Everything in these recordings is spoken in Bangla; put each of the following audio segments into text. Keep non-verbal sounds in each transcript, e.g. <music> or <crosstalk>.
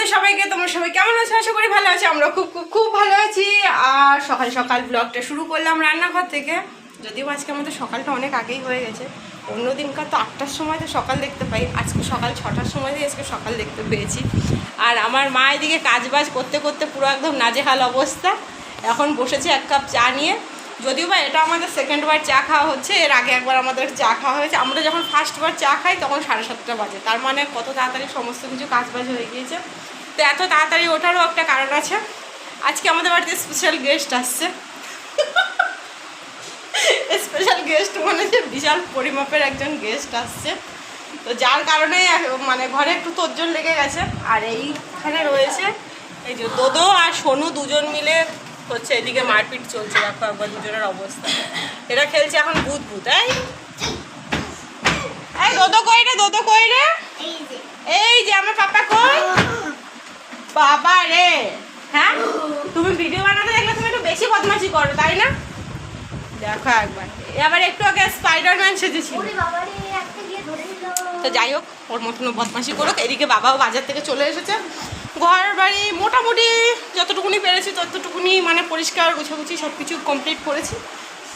তোমাদের সবাইকে, তোমরা সবাই কেমন আছো? আশা করি ভালো আছো। আমরা খুব খুব খুব ভালো আছি। আর সকাল সকাল ব্লগটা শুরু করলাম রান্নাঘর থেকে। যদিও আজকে আমাদের সকালটা অনেক আগেই হয়ে গেছে। অন্য দিনকার তো আটটার সময় তো সকাল দেখতে পাই। আজকে সকাল ছটার সময় আজকে সকাল দেখতে পেয়েছি। আর আমার মা এদিকে কাজ বাজ করতে করতে পুরো একদম নাজেহাল অবস্থা। এখন বসেছে এক কাপ চা নিয়ে। যদিও বা এটা আমাদের সেকেন্ড বার চা খাওয়া হচ্ছে, এর আগে একবার আমাদের চা খাওয়া হয়েছে। আমরা যখন ফার্স্ট বার চা খাই, তখন সাড়ে সাতটা বাজে। তার মানে কত তাড়াতাড়ি সমস্ত কিছু কাজ বাজ হয়ে গিয়েছে। তো এত তাড়াতাড়ি ওঠারও একটা কারণ আছে। আজকে আমাদের বাড়িতে স্পেশাল গেস্ট আসছে। <laughs> স্পেশাল গেস্ট মানে যে বিশাল পরিমাপের একজন গেস্ট আসছে। তো যার কারণে মানে ঘরে একটু তোজ্জোর লেগে গেছে। আর এইখানে রয়েছে এই যে দোদো আর সোনু দুজন মিলে হচ্ছে এদিকে মারপিট চলছে দেখো একবার দুজনের অবস্থা। এরা খেলছে এখন ভূত ভূত এই। এই দোদো কই রে দোদো কই রে? এই যে আমার পাপা কই? বাবা রে। হ্যাঁ? তুমি ভিডিও বানাতে দেখলে তুমি একটু বেশি বদমাশি করো তাই না? দেখো একবার। এবার একটু আগে স্পাইডারম্যান সেজেছিল। তো যাই হোক ওর মতন বদমাশি করুক। এদিকে বাবাও বাজার থেকে চলে এসেছে। ঘর বাড়ি মোটামুটি যতটুকুনি ততটুকুনি মানে পরিষ্কার, গোছাগুছি সব কিছু কমপ্লিট করেছি।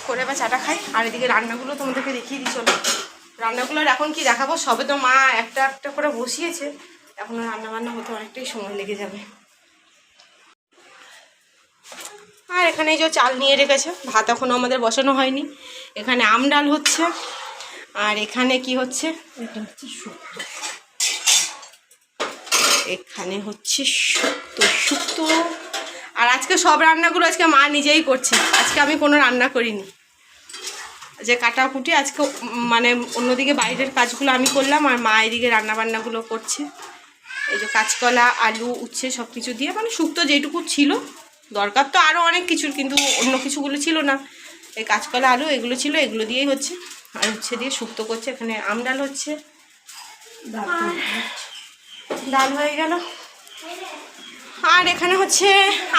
করে এবার চাটা খাই। আর এদিকে রান্নাগুলো তোমাদেরকে দেখিয়ে দিই, চলো। রান্নাগুলোর এখন কি দেখাবো? সবে তো মা একটা একটা করে বসিয়েছে। এখন রান্না বান্না হতে অনেকটাই সময় লেগে যাবে। আর এখানে যে চাল নিয়ে রেখেছে। ভাত এখনও আমাদের বসানো হয়নি। এখানে আম ডাল হচ্ছে। আর এখানে কি হচ্ছে? এখানে হচ্ছে শুক্তো। শুক্তো আর আজকে সব রান্নাগুলো আজকে মা নিজেই করছে। আজকে আমি কোনো রান্না করিনি। যে কাটাকুটি আজকে মানে অন্যদিকে বাইরের কাজগুলো আমি করলাম আর মা এদিকে রান্না বান্নাগুলো করছে। এই যে কাঁচকলা আলু উচ্ছে সব কিছু দিয়ে মানে শুক্তো যেটুকু ছিল দরকার তো আরও অনেক কিছুর কিন্তু অন্য কিছুগুলো ছিল না। এই কাঁচকলা আলু এগুলো ছিল এগুলো দিয়েই হচ্ছে। আর উচ্ছে দিয়ে শুক্তো করছে এখানে আম ডাল হচ্ছে। ডাল হয়ে গেল। আর এখানে হচ্ছে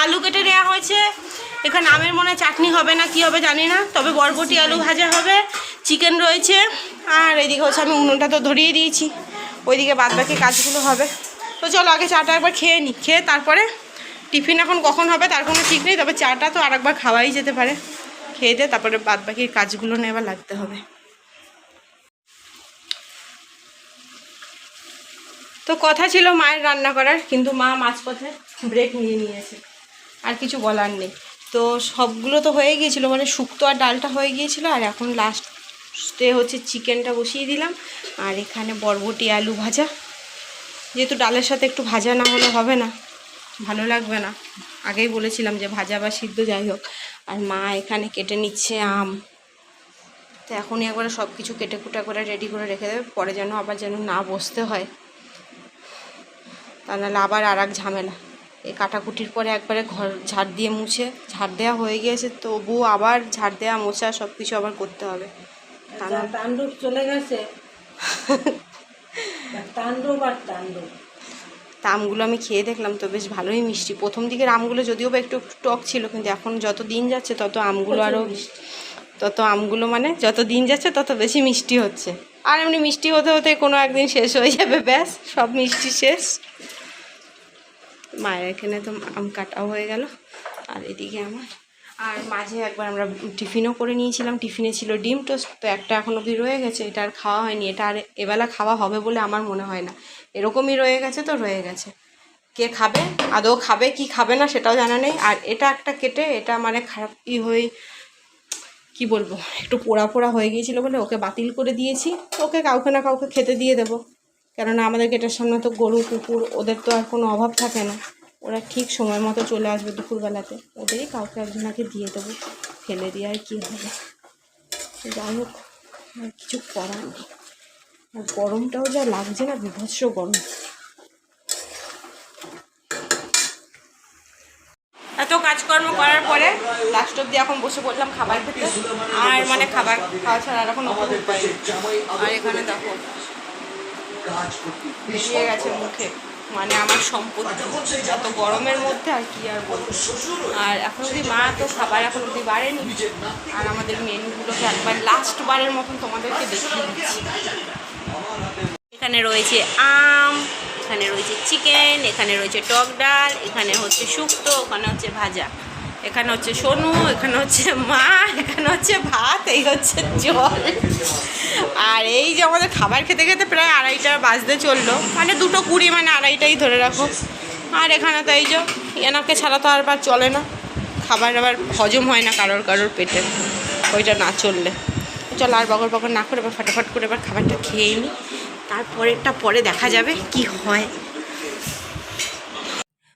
আলু কেটে নেওয়া হয়েছে। এখানে আমের মনে চাটনি হবে না, কি হবে জানি না। তবে বরবটি আলু ভাজা হবে, চিকেন রয়েছে। আর এইদিকে হচ্ছে আমি উনুনটা তো ধরিয়ে দিয়েছি। ওইদিকে বাদ বাকি কাজগুলো হবে। তো চলো আগে চাটা একবার খেয়ে নিই খেয়ে তারপরে টিফিন এখন কখন হবে তার কোনো ঠিক নেই, তবে চাটা তো আরেকবার খাওয়াই যেতে পারে। খেয়ে দিয়ে তারপরে বাদ বাকি কাজগুলো নিয়ে আবার লাগতে হবে। তো কথা ছিল মায়ের রান্না করার, কিন্তু মা মাঝপথে ব্রেক নিয়ে নিয়েছে। আর কিছু বলার নেই। তো সবগুলো তো হয়ে গিয়েছিল মানে শুক্তো আর ডালটা হয়ে গিয়েছিল, আর এখন লাস্টে হচ্ছে চিকেনটা বসিয়ে দিলাম। আর এখানে বরবটি আলু ভাজা। যেহেতু ডালের সাথে একটু ভাজা না হলে হবে না, ভালো লাগবে না। আগেই বলেছিলাম যে ভাজা বা সিদ্ধ যাই হোক। আর মা এখানে কেটে নিচ্ছে আম। তো এখনই একবারে সব কিছু কেটে কুটে করে রেডি করে রেখে দেবে, পরে যেন আবার যেন না বসতে হয়। তা নাহলে আবার আর এক ঝামেলা। এই কাটাকুটির পরে একবারে ঘর ঝাড় দিয়ে মুছে ঝাড় দেওয়া হয়ে গিয়েছে তবুও আবার ঝাড় দেওয়া মোছা সব কিছু আবার করতে হবে। তাণ্ডব চলে গেছে। <laughs> তাণ্ডব আর তাণ্ডব। তা আমগুলো আমি খেয়ে দেখলাম তো বেশ ভালোই মিষ্টি। প্রথম দিকের আমগুলো যদিও বা একটু একটু টক ছিল কিন্তু এখন যত দিন যাচ্ছে তত আমগুলো আরও তত আমগুলো মানে যত দিন যাচ্ছে তত বেশি মিষ্টি হচ্ছে। আর এমনি মিষ্টি হতে হতে কোনো একদিন শেষ হয়ে যাবে, ব্যাস, সব মিষ্টি শেষ। মায়ের এখানে তো আম কাটাও হয়ে গেল, আর এদিকে আমার। আর মাঝে একবার আমরা টিফিনও করে নিয়েছিলাম, টিফিনে ছিল ডিম টোস্ট, তো একটা এখন অবধি রয়ে গেছে, এটা আর খাওয়া হয়নি, এটা আর এবেলা খাওয়া হবে বলে আমার মনে হয় না। এরকমই রয়ে গেছে তো রয়ে গেছে। কে খাবে, আদৌ খাবে, কি খাবে না সেটাও জানা নেই, আর এটা একটা কেটে, এটা মানে খারাপ হয়ে কি বলব, একটু পোড়া পোড়া হয়ে গিয়েছিল বলে ওকে বাতিল করে দিয়েছি। ওকে কাউকে না কাউকে খেতে দিয়ে দেবো। কেননা আমাদের গেটের সামনে তো গরু, কুকুর, ওদের তো আর কোনো অভাব থাকে না। ওরা ঠিক সময় মতো চলে আসবে দুপুরবেলাতে। ওদেরই কাউকে একজনাকে দিয়ে দেবো। ফেলে দিয়ে আর কী হবে? যাই হোক, আর কিছু করার নেই। আর গরমটাও যা লাগছে না, বিভৎস গরম। এত কাজকর্ম করার পরে লাস্ট অব্দি এখন বসে পড়লাম খাবার খেতে। আর মানে খাবার খাওয়া ছাড়া আর এখন আর এখানে দেখো, বেরিয়ে গেছে মুখে। মানে আমার সম্পত্তি। এত গরমের মধ্যে আর কি আর আর এখন অব্দি মা তো খাবার এখন অব্দি বাড়েনি। আর আমাদের মেনুগুলোকে একবার লাস্ট বারের মতন তোমাদেরকে দেখিয়ে দিচ্ছি। এখানে রয়েছে আম এখানে রয়েছে চিকেন, এখানে রয়েছে টক ডাল, এখানে হচ্ছে শুক্তো, ওখানে হচ্ছে ভাজা। এখানে হচ্ছে সোনু, এখানে হচ্ছে মা, এখানে হচ্ছে ভাত, এই হচ্ছে জল। আর এই যে আমাদের খাবার খেতে খেতে প্রায় আড়াইটা বাজতে চলল। মানে দুটো কুড়ি মানে আড়াইটাই ধরে রাখো। আর এখানে তো এই যে এনাকে ছাড়া তো আর বার চলে না। খাবার আবার হজম হয় না কারোর কারোর পেটে। ওইটা না চললে। চল আর বগর বগর না করে এবার ফটাফট করে এবার খাবারটা খেয়ে নিই তারপরেরটা পরে দেখা যাবে কি হয়।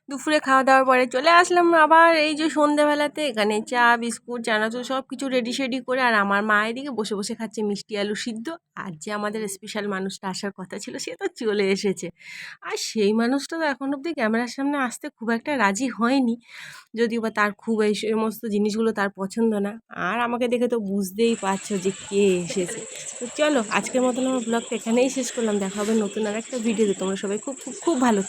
দুপুরে খাওয়া দাওয়ার পরে চলে আসলাম আবার এই যে সন্ধেবেলাতে। এখানে চা, বিস্কুট, চানাচুর সব কিছু রেডি শেডি করে আর আমার মা এদিকে বসে বসে খাচ্ছে মিষ্টি আলু সিদ্ধ। আর যে আমাদের স্পেশাল মানুষটা আসার কথা ছিল, সে তো চলে এসেছে। আর সেই মানুষটা তো এখন অবধি ক্যামেরার সামনে আসতে খুব একটা রাজি হয়নি। যদিও বা তার খুব এই সমস্ত জিনিসগুলো তার পছন্দ না। আর আমাকে দেখে তো বুঝতেই পারছ যে কে এসেছে। তো চলো, আজকের মতন আমার ব্লগটা এখানেই শেষ করলাম। দেখা হবে নতুন আর একটা ভিডিওতে তোমরা সবাই খুব খুব খুব ভালো